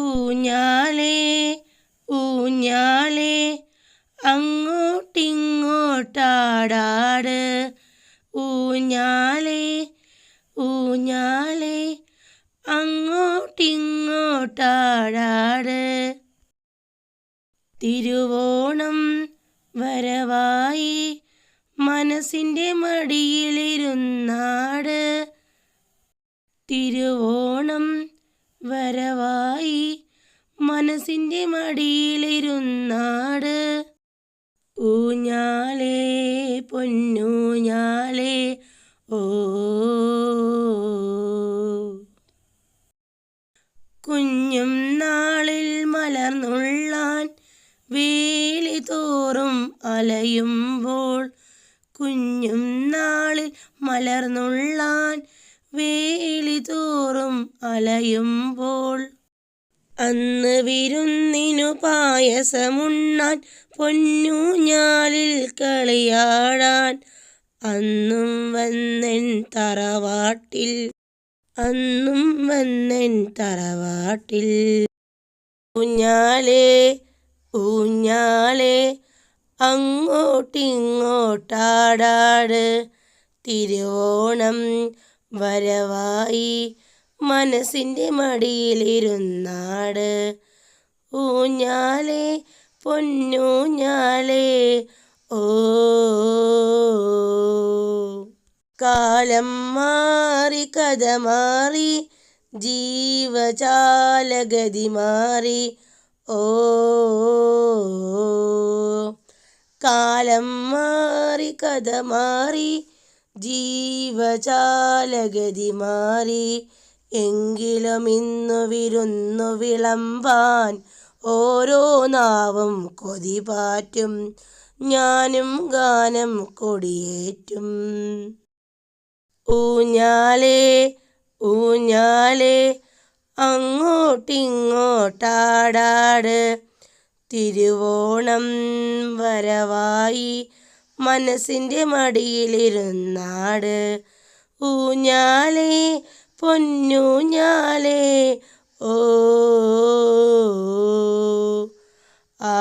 ഊഞ്ഞാലേ ഊഞ്ഞാലേ അങ്ങോട്ടിങ്ങോട്ടാടാട്. ഊഞ്ഞാലേ ഊഞ്ഞാലേ അങ്ങോട്ടിങ്ങോട്ടാടാട്. തിരുവോണം വരവായി മനസ്സിന്റെ മടിയിലിരുന്നാട് തിരുവോണം വരവായി മനസ്സിന്റെ മടിയിലിരുന്നാട്. ഊഞ്ഞാലേ പൊന്നൂഞ്ഞാലേ ഓ. കുഞ്ഞും നാളിൽ മലർന്നുള്ളാൻ വേലി തോറും അലയുമ്പോൾ കുഞ്ഞും നാളിൽ മലർന്നുള്ളാൻ വേലി തോറും അലയുമ്പോൾ അന്ന് വിരുന്നിനു പായസമുണ്ണാൻ പൊന്നൂഞ്ഞാലിൽ കളിയാടാൻ. അന്നും വന്നെൻ തറവാട്ടിൽ അന്നും വന്നെൻ തറവാട്ടിൽ. ഊഞ്ഞാലേ ഊഞ്ഞാലേ അങ്ങോട്ടിങ്ങോട്ടാടാട്. തിരുവോണം വരവായി മനസ്സിന്റെ മടിയിലിരുന്നാട്. ഊഞ്ഞാലേ പൊന്നൂഞ്ഞാലേ ഓ. കാലം മാറി കഥ മാറി ജീവജാലഗതി മാറി ഓ. കാലം മാറി കഥ മാറി ജീവജാലഗതി മാറി എങ്കിലും ഇന്നു വിരുന്നു വിളമ്പാൻ ഓരോ നാവും കൊതി പാറ്റും. ഞാനും ഗാനം കൊടിയേറ്റും. ഊഞ്ഞാലേ ഊഞ്ഞാലേ അങ്ങോട്ടിങ്ങോട്ടാടാട്. തിരുവോണം വരവായി മനസ്സിന്റെ മടിയിലിരുന്നാട്. ഊഞ്ഞാലേ പൊന്നു ഞാലേ ഓ ആ.